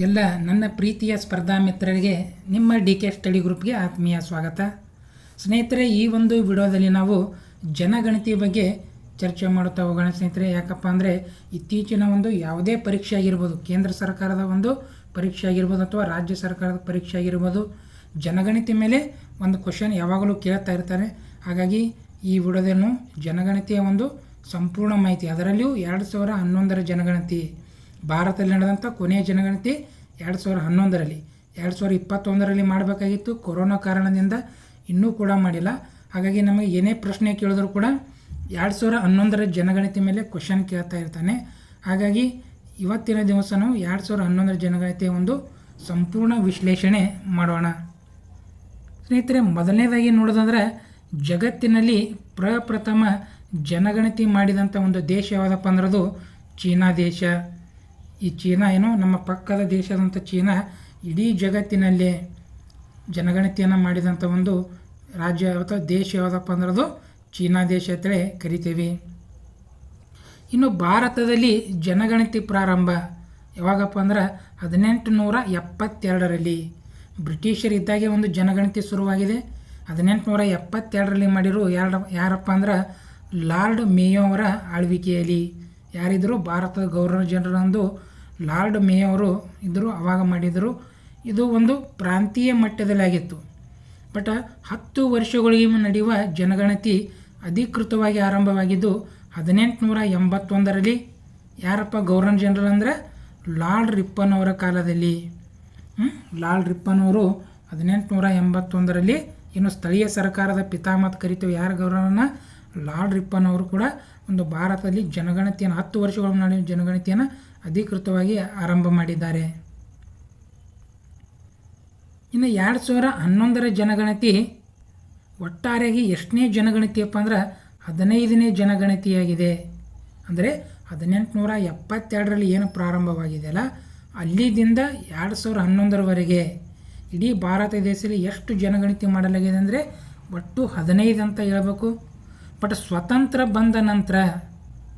ಎಲ್ಲ ನನ್ನ ಪ್ರೀತಿಯ ಸ್ಪರ್ಧಾ ಮಿತ್ರರಿಗೆ, ನಿಮ್ಮ ಡಿ ಕೆ ಸ್ಟಡಿ ಗ್ರೂಪ್ಗೆ ಆತ್ಮೀಯ ಸ್ವಾಗತ. ಸ್ನೇಹಿತರೆ, ಈ ಒಂದು ವಿಡಿಯೋದಲ್ಲಿ ನಾವು ಜನಗಣತಿ ಬಗ್ಗೆ ಚರ್ಚೆ ಮಾಡುತ್ತಾ ಹೋಗೋಣ ಸ್ನೇಹಿತರೆ. ಯಾಕಪ್ಪ ಅಂದರೆ, ಇತ್ತೀಚಿನ ಒಂದು ಯಾವುದೇ ಪರೀಕ್ಷೆ ಆಗಿರ್ಬೋದು, ಕೇಂದ್ರ ಸರ್ಕಾರದ ಒಂದು ಪರೀಕ್ಷೆ ಆಗಿರ್ಬೋದು ಅಥವಾ ರಾಜ್ಯ ಸರ್ಕಾರದ ಪರೀಕ್ಷೆ ಆಗಿರ್ಬೋದು, ಜನಗಣತಿ ಮೇಲೆ ಒಂದು ಕ್ವಶನ್ ಯಾವಾಗಲೂ ಕೇಳ್ತಾ ಇರ್ತಾರೆ. ಹಾಗಾಗಿ ಈ ವಿಡಿಯೋದನ್ನು ಜನಗಣತಿಯ ಒಂದು ಸಂಪೂರ್ಣ ಮಾಹಿತಿ, ಅದರಲ್ಲಿಯೂ ಎರಡು ಸಾವಿರ ಹನ್ನೊಂದರ ಜನಗಣತಿ ಭಾರತದಲ್ಲಿ ನಡೆದಂಥ ಕೊನೆಯ ಜನಗಣತಿ ಎರಡು ಸಾವಿರ ಹನ್ನೊಂದರಲ್ಲಿ. ಎರಡು ಸಾವಿರ ಇಪ್ಪತ್ತೊಂದರಲ್ಲಿ ಮಾಡಬೇಕಾಗಿತ್ತು. ಕೊರೋನಾ ಕಾರಣದಿಂದ ಇನ್ನೂ ಕೂಡ ಮಾಡಿಲ್ಲ. ಹಾಗಾಗಿ ನಮಗೆ ಏನೇ ಪ್ರಶ್ನೆ ಕೇಳಿದ್ರು ಕೂಡ ಎರಡು ಸಾವಿರ ಹನ್ನೊಂದರ ಜನಗಣತಿ ಮೇಲೆ ಕ್ವಶನ್ ಕೇಳ್ತಾ ಇರ್ತಾನೆ. ಹಾಗಾಗಿ ಇವತ್ತಿನ ದಿವಸ ನಾವು ಎರಡು ಸಾವಿರ ಹನ್ನೊಂದರ ಜನಗಣತಿಯ ಒಂದು ಸಂಪೂರ್ಣ ವಿಶ್ಲೇಷಣೆ ಮಾಡೋಣ. ಸ್ನೇಹಿತರೆ, ಮೊದಲನೇದಾಗಿ ನೋಡೋದಂದ್ರೆ ಜಗತ್ತಿನಲ್ಲಿ ಪ್ರಪ್ರಥಮ ಜನಗಣತಿ ಮಾಡಿದಂಥ ಒಂದು ದೇಶ ಯಾವುದಪ್ಪ ಅದು ಚೀನಾ ದೇಶ. ಈ ಚೀನಾ ಏನು ನಮ್ಮ ಪಕ್ಕದ ದೇಶದಂಥ ಚೀನಾ ಇಡೀ ಜಗತ್ತಿನಲ್ಲಿ ಜನಗಣತಿಯನ್ನು ಮಾಡಿದಂಥ ಒಂದು ರಾಜ್ಯ ಅಥವಾ ದೇಶ ಯಾವುದಪ್ಪ ಅಂದ್ರೆ ಅದು ಚೀನಾ ದೇಶ ಅಂತೇಳಿ ಕರಿತೀವಿ. ಇನ್ನು ಭಾರತದಲ್ಲಿ ಜನಗಣತಿ ಪ್ರಾರಂಭ ಯಾವಾಗಪ್ಪ ಅಂದ್ರೆ ಹದಿನೆಂಟು ನೂರ ಎಪ್ಪತ್ತೆರಡರಲ್ಲಿ ಬ್ರಿಟಿಷರಿದ್ದಾಗೆ ಒಂದು ಜನಗಣತಿ ಶುರುವಾಗಿದೆ. ಹದಿನೆಂಟು ನೂರ ಎಪ್ಪತ್ತೆರಡರಲ್ಲಿ ಮಾಡಿರೋ ಯಾರ ಯಾರಪ್ಪ ಅಂದ್ರೆ ಲಾರ್ಡ್ ಮೇಯೋ ಅವರ ಆಳ್ವಿಕೆಯಲ್ಲಿ. ಯಾರಿದ್ದರೂ ಭಾರತದ ಗವರ್ನರ್ ಜನರಲ್ ಒಂದು ಲಾರ್ಡ್ ಮೇ ಅವರು ಇದ್ದರು, ಅವಾಗ ಮಾಡಿದರು. ಇದು ಒಂದು ಪ್ರಾಂತೀಯ ಮಟ್ಟದಲ್ಲಿ ಆಗಿತ್ತು ಬಟ್ ಹತ್ತು ವರ್ಷಗಳಿಗೆ ನಡೆಯುವ ಜನಗಣತಿ ಅಧಿಕೃತವಾಗಿ ಆರಂಭವಾಗಿದ್ದು, ಹದಿನೆಂಟುನೂರ ಎಂಬತ್ತೊಂದರಲ್ಲಿ ಯಾರಪ್ಪ ಗವರ್ನರ್ ಜನರಲ್ ಅಂದರೆ? ಲಾರ್ಡ್ ರಿಪ್ಪನ್ ಅವರ ಕಾಲದಲ್ಲಿ ಲಾರ್ಡ್ ರಿಪ್ಪನ್ ಅವರು ಹದಿನೆಂಟುನೂರ ಎಂಬತ್ತೊಂದರಲ್ಲಿ ಇನ್ನು ಸ್ಥಳೀಯ ಸರ್ಕಾರದ ಪಿತಾಮತ್ ಕರಿತೀವಿ, ಯಾರ ಗವರ್ನರ್ನ ಲಾರ್ಡ್ ರಿಪ್ಪನ್ ಅವರು ಕೂಡ ಒಂದು ಭಾರತದಲ್ಲಿ ಜನಗಣತಿಯನ್ನು, ಹತ್ತು ವರ್ಷಗಳ ನಡೆಯುವ ಜನಗಣತಿಯನ್ನು ಅಧಿಕೃತವಾಗಿ ಆರಂಭ ಮಾಡಿದ್ದಾರೆ. ಇನ್ನು ಎರಡು ಸಾವಿರ ಹನ್ನೊಂದರ ಜನಗಣತಿ ಒಟ್ಟಾರೆಯಾಗಿ ಎಷ್ಟನೇ ಜನಗಣತಿಯಪ್ಪ ಅಂದ್ರೆ ಹದಿನೈದನೇ ಜನಗಣತಿಯಾಗಿದೆ. ಅಂದರೆ ಹದಿನೆಂಟುನೂರ ಎಪ್ಪತ್ತೆರಡರಲ್ಲಿ ಏನು ಪ್ರಾರಂಭವಾಗಿದೆಯಲ್ಲ ಅಲ್ಲಿದಿಂದ ಎರಡು ಸಾವಿರ ಹನ್ನೊಂದರವರೆಗೆ ಇಡೀ ಭಾರತ ದೇಶದಲ್ಲಿ ಎಷ್ಟು ಜನಗಣತಿ ಮಾಡಲಾಗಿದೆ ಅಂದರೆ ಒಟ್ಟು ಹದಿನೈದು ಅಂತ ಹೇಳ್ಬೇಕು. ಬಟ್ ಸ್ವತಂತ್ರ ಬಂದ ನಂತರ,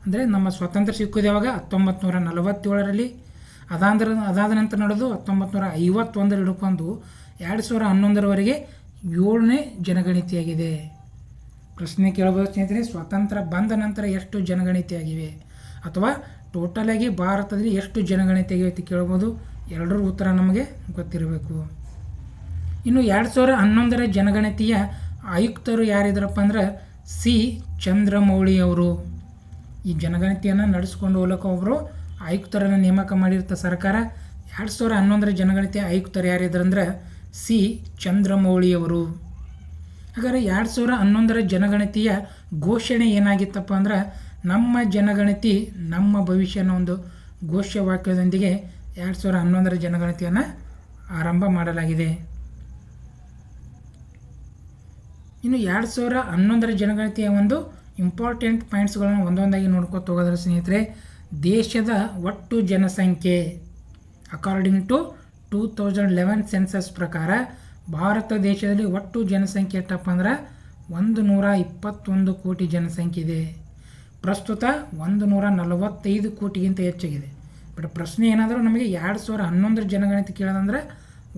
ಅಂದರೆ ನಮ್ಮ ಸ್ವತಂತ್ರ ಸಿಕ್ಕಿದೆ ಯಾವಾಗ? ಹತ್ತೊಂಬತ್ತು ನೂರ ನಲವತ್ತೇಳರಲ್ಲಿ ಅದಾಂದ್ರ, ಅದಾದ ನಂತರ ನಡೆದು ಹತ್ತೊಂಬತ್ತು ನೂರ ಐವತ್ತೊಂದರ ಹಿಡ್ಕೊಂಡು ಎರಡು ಸಾವಿರ ಹನ್ನೊಂದರವರೆಗೆ ಏಳನೇ ಜನಗಣತಿಯಾಗಿದೆ. ಪ್ರಶ್ನೆ ಕೇಳಬಹುದು ಸ್ನೇಹಿತರೆ ಸ್ವಾತಂತ್ರ್ಯ ಬಂದ ನಂತರ ಎಷ್ಟು ಜನಗಣಿತಿಯಾಗಿವೆ? ಅಥವಾ ಟೋಟಲಾಗಿ ಭಾರತದಲ್ಲಿ ಎಷ್ಟು ಜನಗಣತಿ ಆಗಿವೆ ಅಂತ ಕೇಳ್ಬೋದು ಎರಡರ ಉತ್ತರ ನಮಗೆ ಗೊತ್ತಿರಬೇಕು. ಇನ್ನು ಎರಡು ಸಾವಿರ ಹನ್ನೊಂದರ ಜನಗಣತಿಯ ಆಯುಕ್ತರು ಯಾರಿದ್ರಪ್ಪ ಅಂದ್ರೆ ಸಿ. ಚಂದ್ರಮೌಳಿ ಅವರು ಈ ಜನಗಣತಿಯನ್ನು ನಡೆಸ್ಕೊಂಡು ಹೋಗ್ಲಿಕ್ಕೆ ಒಬ್ಬರು ಆಯುಕ್ತರನ್ನು ನೇಮಕ ಮಾಡಿರ್ತ ಸರ್ಕಾರ. ಎರಡು ಸಾವಿರ ಹನ್ನೊಂದರ ಜನಗಣತಿ ಆಯುಕ್ತರು ಯಾರಿದ್ರಂದ್ರೆ ಸಿ. ಚಂದ್ರಮೌಳಿಯವರು. ಹಾಗಾದ್ರೆ ಎರಡು ಸಾವಿರ ಹನ್ನೊಂದರ ಜನಗಣತಿಯ ಘೋಷಣೆ ಏನಾಗಿತ್ತಪ್ಪ ಅಂದ್ರೆ ನಮ್ಮ ಜನಗಣತಿ ನಮ್ಮ ಭವಿಷ್ಯ ಅನ್ನೋ ಒಂದು ಘೋಷವಾಕ್ಯದೊಂದಿಗೆ ಎರಡು ಸಾವಿರ ಹನ್ನೊಂದರ ಜನಗಣತಿಯನ್ನು ಆರಂಭ ಮಾಡಲಾಗಿದೆ. ಇನ್ನು ಎರಡು ಸಾವಿರ ಹನ್ನೊಂದರ ಜನಗಣತಿಯ ಒಂದು ಇಂಪಾರ್ಟೆಂಟ್ ಪಾಯಿಂಟ್ಸ್ಗಳನ್ನು ಒಂದೊಂದಾಗಿ ನೋಡ್ಕೊತ ಹೋಗೋದ್ರ ಸ್ನೇಹಿತರೆ, ದೇಶದ ಒಟ್ಟು ಜನಸಂಖ್ಯೆ according to two thousand eleven census ಪ್ರಕಾರ ಭಾರತ ದೇಶದಲ್ಲಿ ಒಟ್ಟು ಜನಸಂಖ್ಯೆ ಎಷ್ಟಪ್ಪ ಅಂದ್ರೆ ಒಂದು ನೂರ ಇಪ್ಪತ್ತೊಂದು ಕೋಟಿ ಜನಸಂಖ್ಯೆ ಇದೆ. ಪ್ರಸ್ತುತ ಒಂದು ನೂರ ನಲವತ್ತೈದು ಕೋಟಿಗಿಂತ ಹೆಚ್ಚಾಗಿದೆ. ಬಟ್ ಪ್ರಶ್ನೆ ಏನಾದರೂ ನಮಗೆ ಎರಡು ಸಾವಿರ ಹನ್ನೊಂದರ ಜನಗಣತಿ ಕೇಳೋದಂದ್ರೆ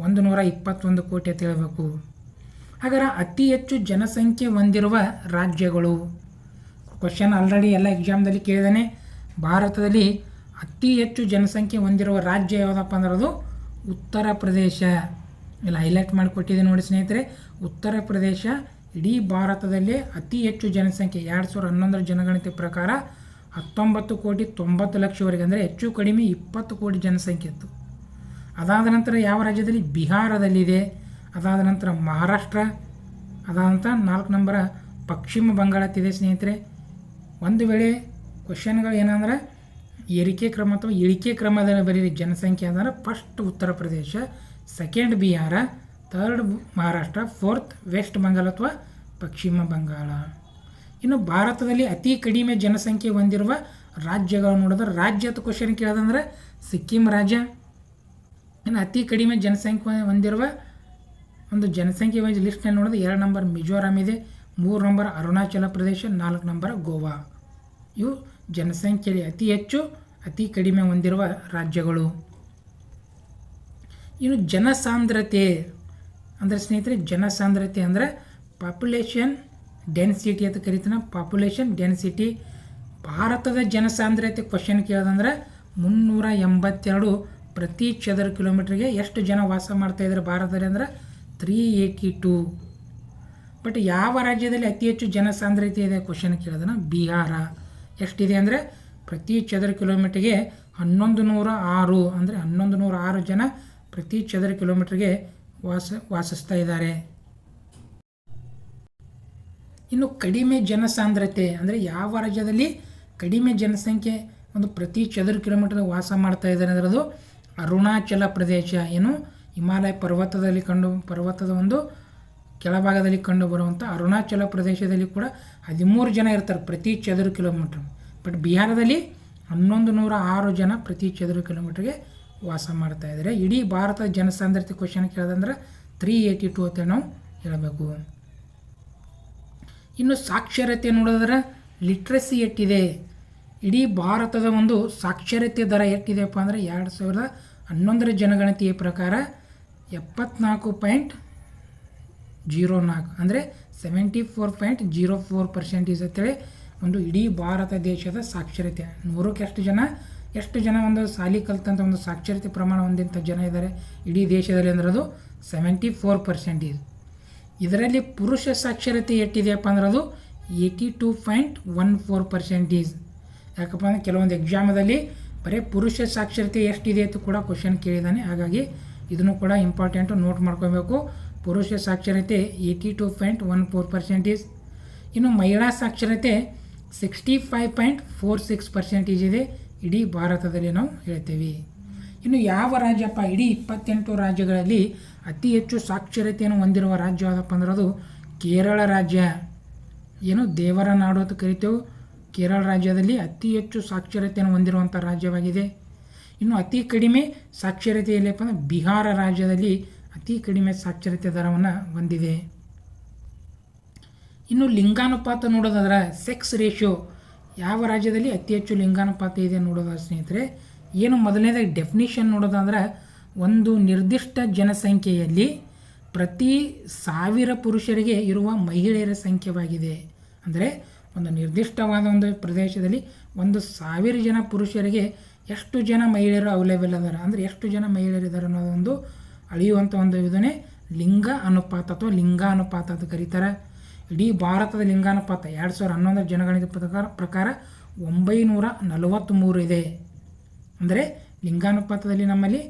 ಒಂದು ನೂರ ಇಪ್ಪತ್ತೊಂದು ಕೋಟಿ ಅಂತ ಹೇಳಬೇಕು. ಹಾಗಾದ್ರೆ ಅತಿ ಹೆಚ್ಚು ಜನಸಂಖ್ಯೆ ಹೊಂದಿರುವ ರಾಜ್ಯಗಳು. ಕ್ವಶನ್ ಆಲ್ರೆಡಿ ಎಲ್ಲ ಎಕ್ಸಾಮ್ದಲ್ಲಿ ಕೇಳಿದಾನೆ. ಭಾರತದಲ್ಲಿ ಅತಿ ಹೆಚ್ಚು ಜನಸಂಖ್ಯೆ ಹೊಂದಿರುವ ರಾಜ್ಯ ಯಾವುದಪ್ಪ ಅಂದ್ರೆ ಅದು ಉತ್ತರ ಪ್ರದೇಶ. ಇಲ್ಲಿ ಹೈಲೈಟ್ ಮಾಡಿಕೊಟ್ಟಿದೆ ನೋಡಿ ಸ್ನೇಹಿತರೆ. ಉತ್ತರ ಪ್ರದೇಶ, ಇಡೀ ಭಾರತದಲ್ಲೇ ಅತಿ ಹೆಚ್ಚು ಜನಸಂಖ್ಯೆ, ಎರಡು ಸಾವಿರದ ಹನ್ನೊಂದರ ಜನಗಣತಿ ಪ್ರಕಾರ ಹತ್ತೊಂಬತ್ತು ಕೋಟಿ ತೊಂಬತ್ತು ಲಕ್ಷವರೆಗೆ ಅಂದರೆ ಹೆಚ್ಚು ಕಡಿಮೆ ಇಪ್ಪತ್ತು ಕೋಟಿ ಜನಸಂಖ್ಯೆ ಇತ್ತು. ಅದಾದ ನಂತರ ಯಾವ ರಾಜ್ಯದಲ್ಲಿ? ಬಿಹಾರದಲ್ಲಿದೆ. ಅದಾದ ನಂತರ ಮಹಾರಾಷ್ಟ್ರ ಅದಾದಂಥ ನಾಲ್ಕು ನಂಬರ ಪಶ್ಚಿಮ ಬಂಗಾಳ ತಿದೆ ಸ್ನೇಹಿತರೆ. ಒಂದು ವೇಳೆ ಕ್ವಶನ್ಗಳು ಏನಂದ್ರೆ, ಏರಿಕೆ ಕ್ರಮ ಅಥವಾ ಇಳಿಕೆ ಕ್ರಮದಲ್ಲಿ ಬರೀರಿ ಜನಸಂಖ್ಯೆ ಅಂದರೆ first Uttar Pradesh second Bihar third Maharashtra fourth west Bengal ಅಥವಾ ಪಶ್ಚಿಮ ಬಂಗಾಳ. ಇನ್ನು ಭಾರತದಲ್ಲಿ ಅತಿ ಕಡಿಮೆ ಜನಸಂಖ್ಯೆ ಹೊಂದಿರುವ ರಾಜ್ಯಗಳು ನೋಡಿದ್ರೆ ರಾಜ್ಯ ಅಥವಾ ಕ್ವಶನ್ ಕೇಳೋದಂದ್ರೆ ಸಿಕ್ಕಿಂ ರಾಜ್ಯ. ಇನ್ನು ಅತಿ ಕಡಿಮೆ ಜನಸಂಖ್ಯೆ ಹೊಂದಿರುವ ಒಂದು ಜನಸಂಖ್ಯೆ ವೈಸ್ ಲಿಸ್ಟ್ನಲ್ಲಿ ನೋಡಿದ್ರೆ ಎರಡು ನಂಬರ್ ಮಿಜೋರಾಂ ಇದೆ, ಮೂರು ನಂಬರ್ ಅರುಣಾಚಲ ಪ್ರದೇಶ, ನಾಲ್ಕು ನಂಬರ್ ಗೋವಾ. ಇವು ಜನಸಂಖ್ಯೆಯಲ್ಲಿ ಅತಿ ಹೆಚ್ಚು, ಅತಿ ಕಡಿಮೆ ಹೊಂದಿರುವ ರಾಜ್ಯಗಳು. ಇನ್ನು ಜನಸಾಂದ್ರತೆ ಅಂದರೆ ಸ್ನೇಹಿತರೆ, ಜನಸಾಂದ್ರತೆ ಅಂದರೆ ಪಾಪ್ಯುಲೇಷನ್ ಡೆನ್ಸಿಟಿ ಅಂತ ಕರಿತಾನೆ. ಪಾಪ್ಯುಲೇಷನ್ ಡೆನ್ಸಿಟಿ ಭಾರತದ ಜನಸಾಂದ್ರತೆ ಕ್ವಶನ್ ಕೇಳೋದಂದ್ರೆ ಮುನ್ನೂರ ಎಂಬತ್ತೆರಡು ಪ್ರತಿ ಚದರ ಕಿಲೋಮೀಟ್ರಿಗೆ ಎಷ್ಟು ಜನ ವಾಸ ಮಾಡ್ತಾ ಇದ್ದಾರೆ ಭಾರತದಲ್ಲಿ ಅಂದ್ರೆ ತ್ರೀ ಏಯ್ಟಿ ಟೂ. ಬಟ್ ಯಾವ ರಾಜ್ಯದಲ್ಲಿ ಅತಿ ಹೆಚ್ಚು ಜನಸಾಂದ್ರತೆ ಇದೆ ಕ್ವಶನ್ ಕೇಳೋದನ್ನ ಬಿಹಾರ. ಎಷ್ಟಿದೆ ಅಂದರೆ ಪ್ರತಿ ಚದರ ಕಿಲೋಮೀಟ್ರಿಗೆ ಹನ್ನೊಂದು ನೂರ ಆರು ಅಂದರೆ ಹನ್ನೊಂದು ನೂರ ಆರು ಜನ ಪ್ರತಿ ಚದರ ಕಿಲೋಮೀಟ್ರಿಗೆ ವಾಸ, ವಾಸಿಸ್ತಾ ಇದ್ದಾರೆ. ಇನ್ನು ಕಡಿಮೆ ಜನಸಾಂದ್ರತೆ ಅಂದರೆ ಯಾವ ರಾಜ್ಯದಲ್ಲಿ ಕಡಿಮೆ ಜನಸಂಖ್ಯೆ ಒಂದು ಪ್ರತಿ ಚದರ ಕಿಲೋಮೀಟರ್ ವಾಸ ಮಾಡ್ತಾ ಇದ್ದಾರೆ ಅದು ಅರುಣಾಚಲ ಪ್ರದೇಶ ಏನು? ಹಿಮಾಲಯ ಪರ್ವತದಲ್ಲಿ ಕಂಡು, ಪರ್ವತದ ಒಂದು ಕೆಳಭಾಗದಲ್ಲಿ ಕಂಡು ಬರುವಂಥ ಅರುಣಾಚಲ ಪ್ರದೇಶದಲ್ಲಿ ಕೂಡ ಹದಿಮೂರು ಜನ ಇರ್ತಾರೆ ಪ್ರತಿ ಚದುರ ಕಿಲೋಮೀಟ್ರ್ ಬಟ್ ಬಿಹಾರದಲ್ಲಿ ಹನ್ನೊಂದು ನೂರ ಆರು ಜನ ಪ್ರತಿ ಚದುರ ಕಿಲೋಮೀಟ್ರಿಗೆ ವಾಸ ಮಾಡ್ತಾ ಇದ್ದಾರೆ. ಇಡೀ ಭಾರತದ ಜನಸಾಂದ್ರತೆ ಕ್ವಶನ್ ಕೇಳೋದಂದ್ರೆ ತ್ರೀ ಏಯ್ಟಿ ಟು ಅಂತ ನಾವು ಹೇಳಬೇಕು. ಇನ್ನು ಸಾಕ್ಷರತೆ ನೋಡಿದ್ರೆ ಲಿಟ್ರಸಿ ಎಷ್ಟಿದೆ? ಇಡೀ ಭಾರತದ ಒಂದು ಸಾಕ್ಷರತೆ ದರ ಎಷ್ಟಿದೆಯಪ್ಪ ಅಂದರೆ ಎರಡು ಸಾವಿರದ ಹನ್ನೊಂದರ ಜನಗಣತಿಯ ಪ್ರಕಾರ ಎಪ್ಪತ್ನಾಲ್ಕು ಪಾಯಿಂಟ್ ಜೀರೋ ನಾಲ್ಕು. ಅಂದರೆ seventy four point zero four percentage ಅಂತೇಳಿ ಒಂದು ಇಡೀ ಭಾರತ ದೇಶದ ಸಾಕ್ಷರತೆ. ನೂರಕ್ಕೆ ಎಷ್ಟು ಜನ ಎಷ್ಟು ಜನ ಒಂದು ಸಾಲಿ ಕಲ್ತಂಥ ಒಂದು ಸಾಕ್ಷರತೆ ಪ್ರಮಾಣ ಹೊಂದಿದಂಥ ಜನ ಇದ್ದಾರೆ ಇಡೀ ದೇಶದಲ್ಲಿ ಅಂದ್ರೆ ಅದು ಸೆವೆಂಟಿ ಫೋರ್ ಪರ್ಸೆಂಟೇಜ್. ಇದರಲ್ಲಿ ಪುರುಷ ಸಾಕ್ಷರತೆ ಎಷ್ಟಿದೆಯಪ್ಪ ಅಂದ್ರೆ ಅದು eighty two point one four percentage. ಯಾಕಪ್ಪ ಅಂದರೆ ಕೆಲವೊಂದು ಎಕ್ಸಾಮದಲ್ಲಿ ಬರೀ ಪುರುಷ ಸಾಕ್ಷರತೆ ಎಷ್ಟಿದೆ ಅಂತ ಕೂಡ ಕ್ವಶನ್ ಕೇಳಿದ್ದಾನೆ ಹಾಗಾಗಿ ಇದನ್ನು ಕೂಡ ಇಂಪಾರ್ಟೆಂಟು ನೋಟ್ ಮಾಡ್ಕೋಬೇಕು. ಪುರುಷ ಸಾಕ್ಷರತೆ eighty two point one four percentage ಇನ್ನು ಮಹಿಳಾ ಸಾಕ್ಷರತೆ sixty five point four six percentage ಇದೆ. ಇಡೀ ಭಾರತದಲ್ಲಿ ನಾವು ಹೇಳ್ತೇವೆ. ಇನ್ನು ಯಾವ ರಾಜ್ಯಪ್ಪ? ಇಡೀ ಇಪ್ಪತ್ತೆಂಟು ರಾಜ್ಯಗಳಲ್ಲಿ ಅತಿ ಹೆಚ್ಚು ಸಾಕ್ಷರತೆಯನ್ನು ಹೊಂದಿರುವ ರಾಜ್ಯ ಯಾವುದಪ್ಪ ಅಂದ್ರೆ ಅದು ಕೇರಳ ರಾಜ್ಯ. ಏನು ದೇವರ ನಾಡು ಅಂತ ಕರಿತೇವೆ. ಕೇರಳ ರಾಜ್ಯದಲ್ಲಿ ಅತಿ ಹೆಚ್ಚು ಸಾಕ್ಷರತೆಯನ್ನು ಹೊಂದಿರುವಂಥ ರಾಜ್ಯವಾಗಿದೆ. ಇನ್ನು ಅತಿ ಕಡಿಮೆ ಸಾಕ್ಷರತೆ ಎಲ್ಲಪ್ಪ ಅಂದರೆ ಬಿಹಾರ ರಾಜ್ಯದಲ್ಲಿ ಅತಿ ಕಡಿಮೆ ಸಾಕ್ಷರತೆ ದರವನ್ನು ಹೊಂದಿದೆ. ಇನ್ನು ಲಿಂಗಾನುಪಾತ ನೋಡೋದಾದ್ರೆ ಸೆಕ್ಸ್ ರೇಷಿಯೋ ಯಾವ ರಾಜ್ಯದಲ್ಲಿ ಅತಿ ಹೆಚ್ಚು ಲಿಂಗಾನುಪಾತ ಇದೆ ನೋಡೋದಾದ್ರೆ ಸ್ನೇಹಿತರೆ? ಏನು ಮೊದಲನೇದಾಗಿ ಡೆಫಿನಿಷನ್ ನೋಡೋದಾದ್ರೆ ಒಂದು ನಿರ್ದಿಷ್ಟ ಜನಸಂಖ್ಯೆಯಲ್ಲಿ ಪ್ರತಿ ಸಾವಿರ ಪುರುಷರಿಗೆ ಇರುವ ಮಹಿಳೆಯರ ಸಂಖ್ಯೆವಾಗಿದೆ. ಅಂದರೆ ಒಂದು ನಿರ್ದಿಷ್ಟವಾದ ಒಂದು ಪ್ರದೇಶದಲ್ಲಿ ಒಂದು ಸಾವಿರ ಜನ ಪುರುಷರಿಗೆ ಎಷ್ಟು ಜನ ಮಹಿಳೆಯರು ಅವೈಲೇಬಲ್ ಅದಾರ? ಅಂದರೆ ಎಷ್ಟು ಜನ ಮಹಿಳೆಯರಿದ್ದಾರೆ ಅನ್ನೋದೊಂದು ಅಳೆಯುವಂಥ ಒಂದು ಇದನ್ನೇ ಲಿಂಗ ಅನುಪಾತ ಅಥವಾ ಲಿಂಗಾನುಪಾತ ಅಂತ ಕರೀತಾರೆ. ಇಡೀ ಭಾರತದ ಲಿಂಗಾನುಪಾತ ಎರಡು ಸಾವಿರದ ಹನ್ನೊಂದರ ಜನಗಣತಿ ಪ್ರಕಾರ ಪ್ರಕಾರ ಒಂಬೈನೂರ ನಲವತ್ತ್ಮೂರು ಇದೆ. ಅಂದರೆ ಲಿಂಗಾನುಪಾತದಲ್ಲಿ ನಮ್ಮಲ್ಲಿ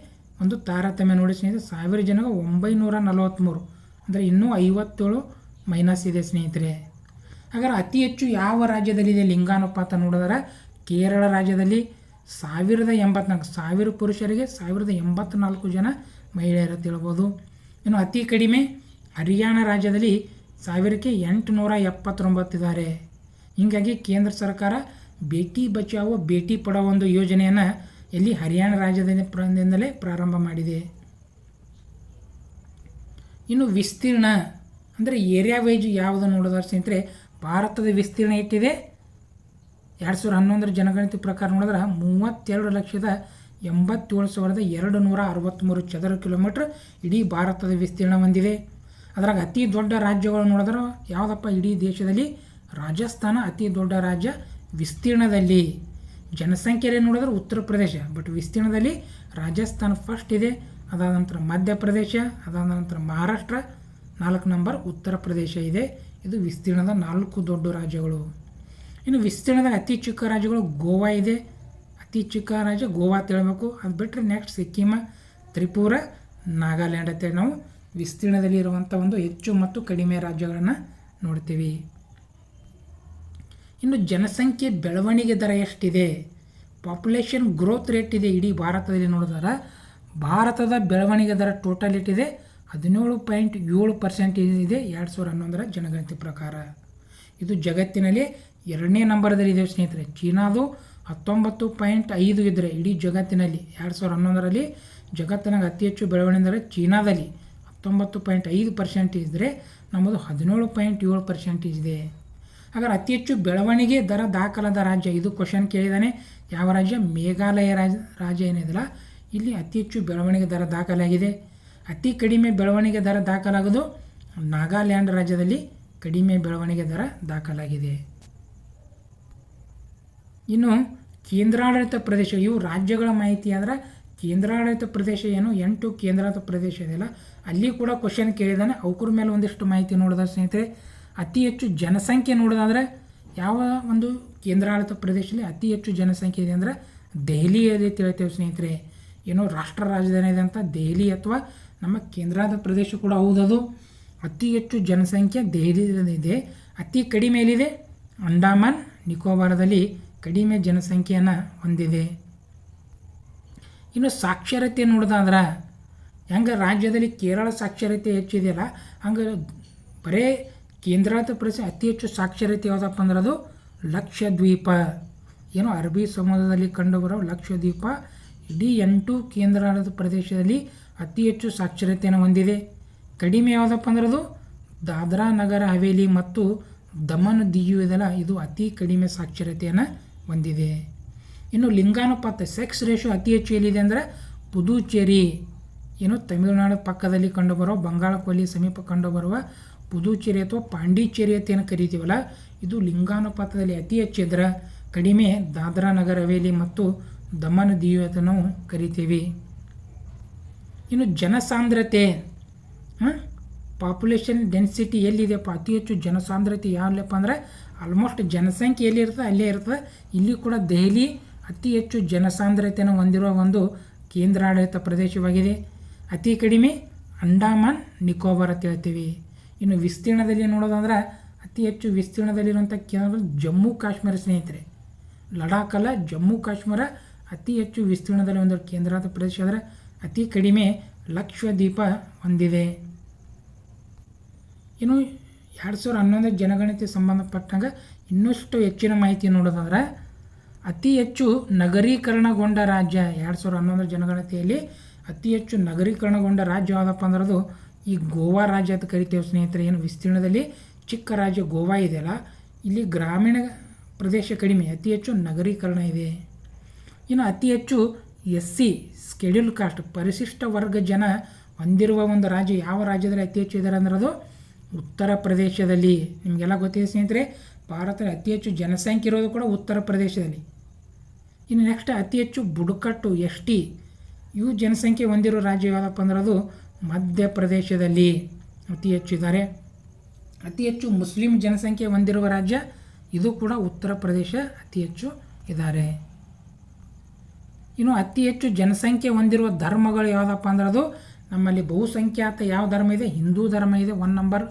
ಒಂದು ತಾರತಮ್ಯ ನೋಡಿ ಸ್ನೇಹಿತರೆ, ಸಾವಿರ ಜನಗೆ ಒಂಬೈನೂರ ನಲವತ್ತ್ಮೂರು ಅಂದರೆ ಇನ್ನೂ ಐವತ್ತೇಳು ಮೈನಸ್ ಇದೆ ಸ್ನೇಹಿತರೆ. ಹಾಗಾದ್ರೆ ಅತಿ ಹೆಚ್ಚು ಯಾವ ರಾಜ್ಯದಲ್ಲಿದೆ ಲಿಂಗಾನುಪಾತ ನೋಡಿದ್ರೆ ಕೇರಳ ರಾಜ್ಯದಲ್ಲಿ ಸಾವಿರದ ಎಂಬತ್ನಾಲ್ಕು, ಸಾವಿರ ಪುರುಷರಿಗೆ ಸಾವಿರದ ಎಂಬತ್ನಾಲ್ಕು ಜನ ಮಹಿಳೆಯರು ತಿಳ್ಬೋದು ಇನ್ನು ಅತಿ ಕಡಿಮೆ ಹರಿಯಾಣ ರಾಜ್ಯದಲ್ಲಿ ಸಾವಿರಕ್ಕೆ ಎಂಟುನೂರ ಎಪ್ಪತ್ತೊಂಬತ್ತಿದ್ದಾರೆ ಹೀಗಾಗಿ ಕೇಂದ್ರ ಸರ್ಕಾರ ಬೇಟಿ ಬಚಾವೋ, ಬೇಟಿ ಪಡೋ ಒಂದು ಯೋಜನೆಯನ್ನು ಇಲ್ಲಿ ಹರಿಯಾಣ ರಾಜ್ಯದಿಂದಲೇ ಪ್ರಾರಂಭ ಮಾಡಿದೆ. ಇನ್ನು ವಿಸ್ತೀರ್ಣ ಅಂದರೆ ಏರಿಯಾ ವೈಜ್ ಯಾವುದು ನೋಡೋದಾರ ಸ್ನೇಹಿತರೆ, ಭಾರತದ ವಿಸ್ತೀರ್ಣ ಎಷ್ಟಿದೆ? ಎರಡು ಸಾವಿರದ ಹನ್ನೊಂದರ ಜನಗಣತಿ ಪ್ರಕಾರ ನೋಡಿದ್ರೆ ಮೂವತ್ತೆರಡು ಲಕ್ಷದ ಎಂಬತ್ತೇಳು ಸಾವಿರದ ಎರಡು ನೂರ ಅರವತ್ತ್ಮೂರು ಚದರ ಕಿಲೋಮೀಟ್ರ್ ಇಡೀ ಭಾರತದ ವಿಸ್ತೀರ್ಣ ಹೊಂದಿದೆ. ಅದರಾಗ ಅತಿ ದೊಡ್ಡ ರಾಜ್ಯಗಳು ನೋಡಿದ್ರೆ ಯಾವುದಪ್ಪ? ಇಡೀ ದೇಶದಲ್ಲಿ ರಾಜಸ್ಥಾನ ಅತಿ ದೊಡ್ಡ ರಾಜ್ಯ ವಿಸ್ತೀರ್ಣದಲ್ಲಿ. ಜನಸಂಖ್ಯೆಯಲ್ಲಿ ನೋಡಿದ್ರೆ ಉತ್ತರ ಪ್ರದೇಶ, ಬಟ್ ವಿಸ್ತೀರ್ಣದಲ್ಲಿ ರಾಜಸ್ಥಾನ ಫಸ್ಟ್ ಇದೆ. ಅದಾದ ನಂತರ ಮಧ್ಯಪ್ರದೇಶ ಅದಾದ ನಂತರ ಮಹಾರಾಷ್ಟ್ರ, ನಾಲ್ಕು ನಂಬರ್ ಉತ್ತರ ಪ್ರದೇಶ ಇದೆ. ಇದು ವಿಸ್ತೀರ್ಣದ ನಾಲ್ಕು ದೊಡ್ಡ ರಾಜ್ಯಗಳು. ಇನ್ನು ವಿಸ್ತೀರ್ಣದಾಗ ಅತಿ ಚಿಕ್ಕ ರಾಜ್ಯಗಳು ಗೋವಾ ಇದೆ. ಅತಿ ಚಿಕ್ಕ ರಾಜ್ಯ ಗೋವಾ ಅಂತ ಹೇಳ್ಬೇಕು. ಅದು ಬಿಟ್ಟರೆ ನೆಕ್ಸ್ಟ್ ಸಿಕ್ಕಿಮ, ತ್ರಿಪುರ, ನಾಗಾಲ್ಯಾಂಡ್ ಅಂತ ನಾವು ವಿಸ್ತೀರ್ಣದಲ್ಲಿ ಇರುವಂಥ ಒಂದು ಹೆಚ್ಚು ಮತ್ತು ಕಡಿಮೆ ರಾಜ್ಯಗಳನ್ನು ನೋಡ್ತೀವಿ. ಇನ್ನು ಜನಸಂಖ್ಯೆ ಬೆಳವಣಿಗೆ ದರ ಎಷ್ಟಿದೆ? ಪಾಪ್ಯುಲೇಷನ್ ಗ್ರೋತ್ ರೇಟ್ ಇದೆ ಇಡೀ ಭಾರತದಲ್ಲಿ ನೋಡಿದ್ರೆ. ಭಾರತದ ಬೆಳವಣಿಗೆ ದರ ಟೋಟಲ್ ಇಟ್ಟಿದೆ ಹದಿನೇಳು ಪಾಯಿಂಟ್ ಏಳು ಪರ್ಸೆಂಟ್ ಇದೆ, ಎರಡು ಸಾವಿರದ ಹನ್ನೊಂದರ ಜನಗಣತಿ ಪ್ರಕಾರ. ಇದು ಜಗತ್ತಿನಲ್ಲಿ ಎರಡನೇ ನಂಬರ್ದಲ್ಲಿದೆ ಸ್ನೇಹಿತರೆ, ಚೀನಾದು ಹತ್ತೊಂಬತ್ತು ಪಾಯಿಂಟ್ ಐದು ಇದ್ದರೆ ಇಡೀ ಜಗತ್ತಿನಲ್ಲಿ, ಎರಡು ಸಾವಿರದ ಹನ್ನೊಂದರಲ್ಲಿ ಜಗತ್ತಿನಾಗ ಅತಿ ಹೆಚ್ಚು ಬೆಳವಣಿಗೆ ಅಂದರೆ ಚೀನಾದಲ್ಲಿ ಹತ್ತೊಂಬತ್ತು ಪಾಯಿಂಟ್ ಐದು ಪರ್ಸೆಂಟೇಜ್ ಇದ್ದರೆ ನಮ್ಮದು ಹದಿನೇಳು ಪಾಯಿಂಟ್ ಏಳು ಪರ್ಸೆಂಟೇಜ್ ಇದೆ. ಹಾಗಾದ್ರೆ ಅತಿ ಹೆಚ್ಚು ಬೆಳವಣಿಗೆ ದರ ದಾಖಲಾದ ರಾಜ್ಯ ಇದು? ಕ್ವಶನ್ ಕೇಳಿದಾನೆ. ಯಾವ ರಾಜ್ಯ? ಮೇಘಾಲಯ ರಾಜ, ರಾಜ್ಯ ಏನಿದೆಯಲ್ಲ, ಇಲ್ಲಿ ಅತಿ ಹೆಚ್ಚು ಬೆಳವಣಿಗೆ ದರ ದಾಖಲಾಗಿದೆ. ಅತಿ ಕಡಿಮೆ ಬೆಳವಣಿಗೆ ದರ ದಾಖಲಾಗೋದು ನಾಗಾಲ್ಯಾಂಡ್ ರಾಜ್ಯದಲ್ಲಿ ಕಡಿಮೆ ಬೆಳವಣಿಗೆ ದರ ದಾಖಲಾಗಿದೆ. ಇನ್ನು ಕೇಂದ್ರಾಡಳಿತ ಪ್ರದೇಶ ಇವು ರಾಜ್ಯಗಳ ಮಾಹಿತಿ ಆದರೆ ಕೇಂದ್ರಾಡಳಿತ ಪ್ರದೇಶ ಏನು? ಎಂಟು ಕೇಂದ್ರಾಡಳಿತ ಪ್ರದೇಶ ಇದೆಯಲ್ಲ ಅಲ್ಲಿ. ಕೂಡ ಕ್ವಶನ್ ಕೇಳಿದಾನೆ ಅವ್ರ ಮೇಲೆ ಒಂದಿಷ್ಟು ಮಾಹಿತಿ ನೋಡಿದ ಸ್ನೇಹಿತರೆ? ಅತಿ ಹೆಚ್ಚು ಜನಸಂಖ್ಯೆ ನೋಡೋದಾದ್ರೆ ಯಾವ ಒಂದು ಕೇಂದ್ರಾಡಳಿತ ಪ್ರದೇಶದಲ್ಲಿ ಅತಿ ಹೆಚ್ಚು ಜನಸಂಖ್ಯೆ ಇದೆ ಅಂದರೆ ದೆಹಲಿಯಲ್ಲಿ ತಿಳಿತೇವೆ ಸ್ನೇಹಿತರೆ. ಏನೋ ರಾಷ್ಟ್ರ ರಾಜಧಾನಿ ಇದೆ ಅಂತ ದೆಹಲಿ ಅಥವಾ ನಮ್ಮ ಕೇಂದ್ರಾಡಳಿತ ಪ್ರದೇಶ ಕೂಡ ಹೌದದು. ಅತಿ ಹೆಚ್ಚು ಜನಸಂಖ್ಯೆ ದೆಹಲಿಯಲ್ಲಿದೆ. ಅತಿ ಕಡಿಮೆ ಎಲ್ಲಿದೆ? ಅಂಡಮಾನ್, ನಿಕೋಬಾರದಲ್ಲಿ. ಕಡಿಮೆ ಜನಸಂಖ್ಯೆಯನ್ನು ಹೊಂದಿದೆ. ಇನ್ನು ಸಾಕ್ಷರತೆ ನೋಡೋದಾದ್ರೆ, ಹೆಂಗೆ ರಾಜ್ಯದಲ್ಲಿ ಕೇರಳ ಸಾಕ್ಷರತೆ ಹೆಚ್ಚಿದೆಯಲ್ಲ, ಹಂಗೆ ಬರೇ ಕೇಂದ್ರಾಡಳಿತ ಪ್ರದೇಶ ಅತಿ ಹೆಚ್ಚು ಸಾಕ್ಷರತೆ ಯಾವುದಪ್ಪ ಅಂದ್ರೆ ಅದು ಲಕ್ಷದ್ವೀಪ. ಏನು ಅರಬ್ಬಿ ಸಮುದ್ರದಲ್ಲಿ ಕಂಡುಬರೋ ಲಕ್ಷದ್ವೀಪ. ಇಡೀ ಎಂಟು ಕೇಂದ್ರಾಡಳಿತ ಪ್ರದೇಶದಲ್ಲಿ ಅತಿ ಹೆಚ್ಚು ಸಾಕ್ಷರತೆಯನ್ನು ಹೊಂದಿದೆ. ಕಡಿಮೆ ಯಾವುದಪ್ಪ ಅಂದ್ರೆ ಅದು ದಾದ್ರಾ ನಗರ, ಹವೇಲಿ ಮತ್ತು ದಮನ್ ದಿಯು ಇದೆಲ್ಲ ಇದು ಅತಿ ಕಡಿಮೆ ಸಾಕ್ಷರತೆಯನ್ನು ಹೊಂದಿದೆ ಇನ್ನು ಲಿಂಗಾನುಪಾತ ಸೆಕ್ಸ್ ರೇಷೋ ಅತಿ ಹೆಚ್ಚು ಎಲ್ಲಿದೆ ಅಂದರೆ ಪುದುಚೇರಿ. ಏನು ತಮಿಳುನಾಡು ಪಕ್ಕದಲ್ಲಿ ಕಂಡುಬರುವ ಬಂಗಾಳ ಕೊಲ್ಲಿ ಸಮೀಪ ಕಂಡುಬರುವ ಪುದುಚೇರಿ ಅಥವಾ ಪಾಂಡಿಚೇರಿ ಅಂತ ಏನು ಕರಿತೀವಲ್ಲ, ಇದು ಲಿಂಗಾನುಪಾತದಲ್ಲಿ ಅತಿ ಹೆಚ್ಚಿದ್ರೆ ಕಡಿಮೆ ದಾದ್ರಾ ನಗರ ಹವೇಲಿ ಮತ್ತು ದಮನ್ ದಿಯು ಅಂತ ನಾವು ಕರಿತೀವಿ. ಇನ್ನು ಜನಸಾಂದ್ರತೆ ಪಾಪ್ಯುಲೇಷನ್ ಡೆನ್ಸಿಟಿ ಎಲ್ಲಿದೆಯಪ್ಪ? ಅತಿ ಹೆಚ್ಚು ಜನಸಾಂದ್ರತೆ ಯಾವಲ್ಲಪ್ಪ ಅಂದರೆ ಆಲ್ಮೋಸ್ಟ್ ಜನಸಂಖ್ಯೆ ಎಲ್ಲಿರ್ತದೆ ಅಲ್ಲೇ ಇರ್ತದೆ ಇಲ್ಲಿ ಕೂಡ ದೆಹಲಿ ಅತಿ ಹೆಚ್ಚು ಜನಸಾಂದ್ರತೆಯನ್ನು ಹೊಂದಿರುವ ಒಂದು ಕೇಂದ್ರಾಡಳಿತ ಪ್ರದೇಶವಾಗಿದೆ. ಅತಿ ಕಡಿಮೆ ಅಂಡಮಾನ್, ನಿಕೋಬಾರ್ ಅಂತ ಹೇಳ್ತೀವಿ. ಇನ್ನು ವಿಸ್ತೀರ್ಣದಲ್ಲಿ ನೋಡೋದಂದ್ರೆ ಅತಿ ಹೆಚ್ಚು ವಿಸ್ತೀರ್ಣದಲ್ಲಿರುವಂಥ ಕೇಂದ್ರ ಜಮ್ಮು ಕಾಶ್ಮೀರ ಸ್ನೇಹಿತರೆ. ಲಡಾಖಲ್ಲ ಜಮ್ಮು ಕಾಶ್ಮೀರ ಅತಿ ಹೆಚ್ಚು ವಿಸ್ತೀರ್ಣದಲ್ಲಿ ಒಂದು ಕೇಂದ್ರಾಡಳಿತ ಪ್ರದೇಶ ಆದರೆ ಅತಿ ಕಡಿಮೆ ಲಕ್ಷದ್ವೀಪ ಹೊಂದಿದೆ. ಇನ್ನು ಎರಡು ಸಾವಿರ ಹನ್ನೊಂದರ ಜನಗಣತಿ ಸಂಬಂಧಪಟ್ಟಂಗೆ ಇನ್ನಷ್ಟು ಹೆಚ್ಚಿನ ಮಾಹಿತಿ ನೋಡೋದಾದ್ರೆ, ಅತಿ ಹೆಚ್ಚು ನಗರೀಕರಣಗೊಂಡ ರಾಜ್ಯ ಎರಡು ಸಾವಿರ ಹನ್ನೊಂದರ ಜನಗಣತಿಯಲ್ಲಿ ಅತಿ ಹೆಚ್ಚು ನಗರೀಕರಣಗೊಂಡ ರಾಜ್ಯ ಯಾವುದಪ್ಪ ಅಂದ್ರದು ಅದು ಈ ಗೋವಾ ರಾಜ್ಯ ಅಂತ ಕರಿತೇವೆ ಸ್ನೇಹಿತರೆ. ಏನು ವಿಸ್ತೀರ್ಣದಲ್ಲಿ ಚಿಕ್ಕ ರಾಜ್ಯ ಗೋವಾ ಇದೆಯಲ್ಲ, ಇಲ್ಲಿ ಗ್ರಾಮೀಣ ಪ್ರದೇಶ ಕಡಿಮೆ, ಅತಿ ಹೆಚ್ಚು ನಗರೀಕರಣ ಇದೆ. ಇನ್ನು ಅತಿ ಹೆಚ್ಚು ಎಸ್ ಸಿ ಸ್ಕೆಡ್ಯೂಲ್ ಕಾಸ್ಟ್, ಪರಿಶಿಷ್ಟ ವರ್ಗ ಜನ ಹೊಂದಿರುವ ಒಂದು ರಾಜ್ಯ ಯಾವ ರಾಜ್ಯದಲ್ಲಿ ಅತಿ ಹೆಚ್ಚು ಇದ್ದಾರೆ ಅಂದ್ರೆ ಅದು ಉತ್ತರ ಪ್ರದೇಶದಲ್ಲಿ ನಿಮಗೆಲ್ಲ ಗೊತ್ತಿದೆ ಸ್ನೇಹಿತರೆ, ಭಾರತದ ಅತಿ ಹೆಚ್ಚು ಜನಸಂಖ್ಯೆ ಇರೋದು ಕೂಡ ಉತ್ತರ ಪ್ರದೇಶದಲ್ಲಿ. ಇನ್ನು ನೆಕ್ಸ್ಟ್ ಅತಿ ಹೆಚ್ಚು ಬುಡಕಟ್ಟು ಎಸ್ ಟಿ ಇವು ಜನಸಂಖ್ಯೆ ಹೊಂದಿರೋ ರಾಜ್ಯ ಯಾವುದಪ್ಪ ಅಂದ್ರೆ ಅದು ಮಧ್ಯಪ್ರದೇಶದಲ್ಲಿ ಅತಿ ಹೆಚ್ಚು ಇದ್ದಾರೆ. ಅತಿ ಹೆಚ್ಚು ಮುಸ್ಲಿಂ ಜನಸಂಖ್ಯೆ ಹೊಂದಿರುವ ರಾಜ್ಯ ಇದು ಕೂಡ ಉತ್ತರ ಪ್ರದೇಶ ಅತಿ ಹೆಚ್ಚು ಇದ್ದಾರೆ. ಇನ್ನು ಅತಿ ಹೆಚ್ಚು ಜನಸಂಖ್ಯೆ ಹೊಂದಿರುವ ಧರ್ಮಗಳು ಯಾವುದಪ್ಪ ಅಂದ್ರೆ ಅದು ನಮ್ಮಲ್ಲಿ ಬಹುಸಂಖ್ಯಾತ ಯಾವ ಧರ್ಮ ಇದೆ? ಹಿಂದೂ ಧರ್ಮ ಇದೆ ಒನ್ ನಂಬರ್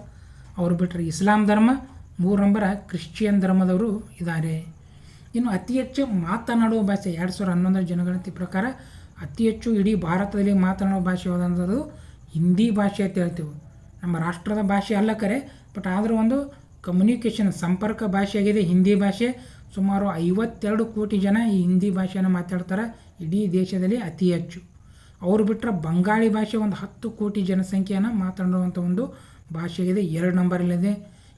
ಅವರು ಬಿಟ್ಟರೆ ಇಸ್ಲಾಂ ಧರ್ಮ, ಮೂರು ನಂಬರ ಕ್ರಿಶ್ಚಿಯನ್ ಧರ್ಮದವರು ಇದ್ದಾರೆ ಇನ್ನು ಅತಿ ಹೆಚ್ಚು ಮಾತನಾಡುವ ಭಾಷೆ ಎರಡು ಸಾವಿರದ ಹನ್ನೊಂದರ ಜನಗಣತಿ ಪ್ರಕಾರ ಅತಿ ಹೆಚ್ಚು ಇಡೀ ಭಾರತದಲ್ಲಿ ಮಾತನಾಡುವ ಭಾಷೆ ಯಾವುದಂಥದ್ದು ಹಿಂದಿ ಭಾಷೆ ಅಂತ ಹೇಳ್ತೀವಿ. ನಮ್ಮ ರಾಷ್ಟ್ರದ ಭಾಷೆ ಅಲ್ಲ ಕರೆ ಬಟ್ ಆದರೂ ಒಂದು ಕಮ್ಯುನಿಕೇಷನ್ ಸಂಪರ್ಕ ಭಾಷೆಯಾಗಿದೆ ಹಿಂದಿ ಭಾಷೆ. ಸುಮಾರು ಐವತ್ತೆರಡು ಕೋಟಿ ಜನ ಈ ಹಿಂದಿ ಭಾಷೆಯನ್ನು ಮಾತಾಡ್ತಾರೆ ಇಡೀ ದೇಶದಲ್ಲಿ ಅತಿ ಹೆಚ್ಚು. ಅವರು ಬಿಟ್ಟರೆ ಬಂಗಾಳಿ ಭಾಷೆ ಒಂದು ಹತ್ತು ಕೋಟಿ ಜನಸಂಖ್ಯೆಯನ್ನು ಮಾತನಾಡುವಂಥ ಒಂದು ಭಾಷೆಯಾಗಿದೆ ಎರಡು ನಂಬರಲ್ಲಿದೆ.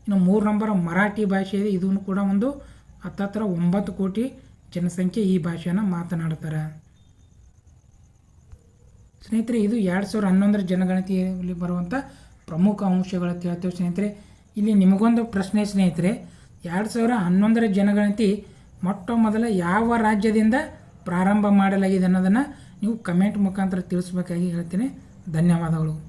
ಇನ್ನು ಮೂರು ನಂಬರ್ ಮರಾಠಿ ಭಾಷೆ ಇದೆ. ಇದನ್ನು ಕೂಡ ಒಂದು ಹತ್ತತ್ರ ಒಂಬತ್ತು ಕೋಟಿ ಜನಸಂಖ್ಯೆ ಈ ಭಾಷೆಯನ್ನು ಮಾತನಾಡ್ತಾರೆ. ಸ್ನೇಹಿತರೆ, ಇದು ಎರಡು ಸಾವಿರದ ಹನ್ನೊಂದರ ಜನಗಣತಿಯಲ್ಲಿ ಬರುವಂಥ ಪ್ರಮುಖ ಅಂಶಗಳು ಅಂತ ಹೇಳ್ತೇವೆ ಸ್ನೇಹಿತರೆ. ಇಲ್ಲಿ ನಿಮಗೊಂದು ಪ್ರಶ್ನೆ ಸ್ನೇಹಿತರೆ. ಎರಡು ಸಾವಿರ ಹನ್ನೊಂದರ ಜನಗಣತಿ ಮೊಟ್ಟ ಮೊದಲ ಯಾವ ರಾಜ್ಯದಿಂದ ಪ್ರಾರಂಭ ಮಾಡಲಾಗಿದೆ ಅನ್ನೋದನ್ನು ನೀವು ಕಮೆಂಟ್ ಮುಖಾಂತರ ತಿಳಿಸ್ಬೇಕಾಗಿ ಹೇಳ್ತೀನಿ. ಧನ್ಯವಾದಗಳು.